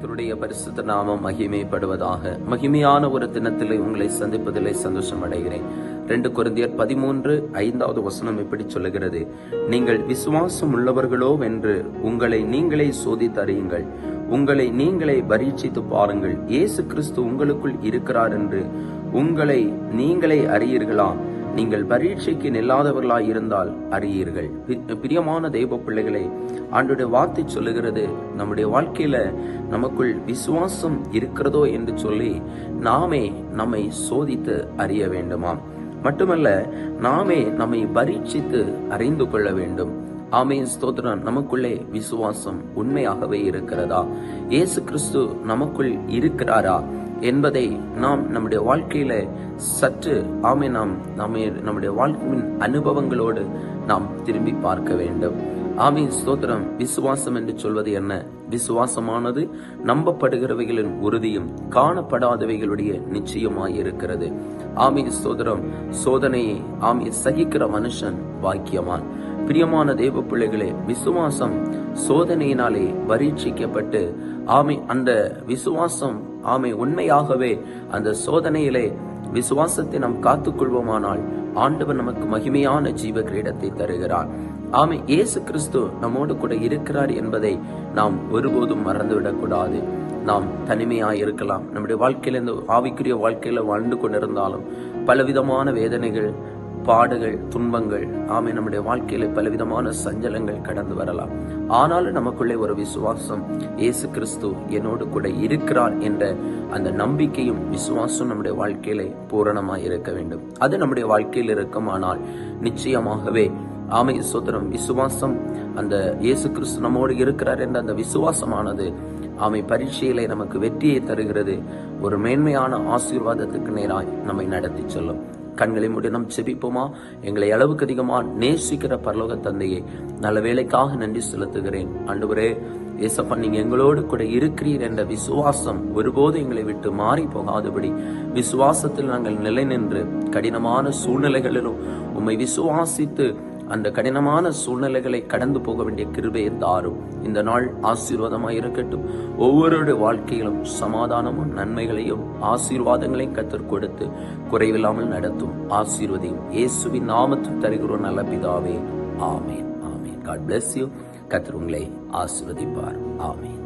கர்த்தருடைய பரிசுத்த நாமம் மகிமைப்படுவதாக. மகிமையான ஒரு தினத்திலே உங்களை சந்திப்பதிலே சந்தோஷம் அடைகிறேன். ரெண்டு குருந்தியர் பதிமூன்று ஐந்தாவது வசனம் இப்படி சொல்லுகிறது. நீங்கள் விசுவாசம் உள்ளவர்களோ என்று உங்களை நீங்களே சோதித்து அறியுங்கள். உங்களை நீங்களே பரீட்சித்து பாருங்கள். இயேசு கிறிஸ்து உங்களுக்குள் இருக்கிறார் என்று உங்களை நீங்களே அறியீர்களா? நீங்கள் பரீட்சைக்கு நில்லாதவர்களாய் இருந்தால் அறியீர்கள் பிரியமான தெய்வ பிள்ளைகளை ஆண்டுடைய வார்த்தை சொல்லுகிறது நம்முடைய வாழ்க்கையில நமக்குள் விசுவாசம் இருக்கிறதோ? என்று சொல்லி நாமே நம்மை சோதித்து அறிய வேண்டுமாம். மட்டுமல்ல நாமே நம்மை பரீட்சித்து அறிந்து கொள்ள வேண்டும். ஆமே ஸ்தோத்திரம். நமக்குள்ளே விசுவாசம் உண்மையாகவே இருக்கிறதா? இயேசு கிறிஸ்து நமக்குள் இருக்கிறாரா? என்பதை நாம் நம்முடைய வாழ்க்கையில சற்று ஆமை நாம் நம்முடைய வாழ்க்கையின் அனுபவங்களோடு நாம் திரும்பி பார்க்க வேண்டும். ஆமை ஸ்தோத்திரம் விசுவாசம் என்று சொல்வது என்ன? விசுவாசமானது நம்பப்படுகிறவைகளின் உறுதியும் காணப்படாதவைகளுடைய நிச்சயமாய் இருக்கிறது ஆமீன் ஸ்தோத்திரம் சோதனையை ஆமை சகிக்கிற மனுஷன் பாக்கியமான் பிரியமான தேவ பிள்ளைகளே விசுவாசம் சோதனையினாலே பரீட்சிக்கப்பட்டு ஆமை அந்த விசுவாசம் ஆமை உண்மையாகவே அந்த சோதனையிலே விசுவாசத்தை நாம் காத்துக்கொள்வோமானால் ஆண்டவர் நமக்கு மகிமையான ஜீவ கிரீடத்தை தருகிறார். ஆமை இயேசு கிறிஸ்து நம்மோடு கூட இருக்கிறார் என்பதை நாம் ஒருபோதும் மறந்துவிடக் கூடாது நாம் தனிமையா இருக்கலாம் நம்முடைய வாழ்க்கையில இந்த ஆவிக்குரிய வாழ்க்கையில வாழ்ந்து கொண்டிருந்தாலும் பலவிதமான வேதனைகள் பாடுகள் துன்பங்கள் ஆமை நம்முடைய வாழ்க்கையில பலவிதமான சஞ்சலங்கள் கடந்து வரலாம். ஆனாலும் நமக்குள்ளே ஒரு விசுவாசம் இயேசு கிறிஸ்து என்னோடு கூட இருக்கிறார் என்ற அந்த நம்பிக்கையும் விசுவாசம் நம்முடைய வாழ்க்கையிலே பூரணமாக இருக்க வேண்டும். அது நம்முடைய வாழ்க்கையில் இருக்குமானால் நிச்சயமாகவே ஆமை சோதரம் விசுவாசம் அந்த இயேசு கிறிஸ்து நம்மோடு இருக்கிறார் என்ற அந்த விசுவாசமானது ஆமை பரீட்சையிலே நமக்கு வெற்றியை தருகிறது. ஒரு மேன்மையான ஆசீர்வாதத்துக்கு நேராய் நம்மை நடத்தி செல்லும். கண்களை மூடி நாம் செபிப்போமா? எங்களை அளவுக்கு அதிகமாக நேசிக்கிற பரலோக தந்தையை நல்ல வேலைக்காக நன்றி செலுத்துகிறேன். ஆண்டவரே ஏசப்பா நீங்க எங்களோடு கூட இருக்கிறீர் என்ற விசுவாசம் ஒருபோது எங்களை விட்டு மாறி போகாதபடி விசுவாசத்தில் நாங்கள் நிலை நின்று கடினமான சூழ்நிலைகளிலும் உம்மை விசுவாசித்து அந்த கடினமான சூழ்நிலைகளை கடந்து போக வேண்டிய கிருபையை தாரும். இந்த நாள் ஆசீர்வாதமாய் இருக்கட்டும். ஒவ்வொருடைய வாழ்க்கையிலும் சமாதானமும் நன்மைகளையும் ஆசீர்வாதங்களையும் கத்தர் கொடுத்து குறைவில்லாமல் நடத்தும். ஆசீர்வதியும் இயேசுவின் நாமத்தில் தருகிறோம் நல்ல பிதாவே. ஆமேன் ஆமேன். காட் பிளஸ் யூ கத்தர் உங்களை ஆசீர்வதிப்பார். ஆமேன்.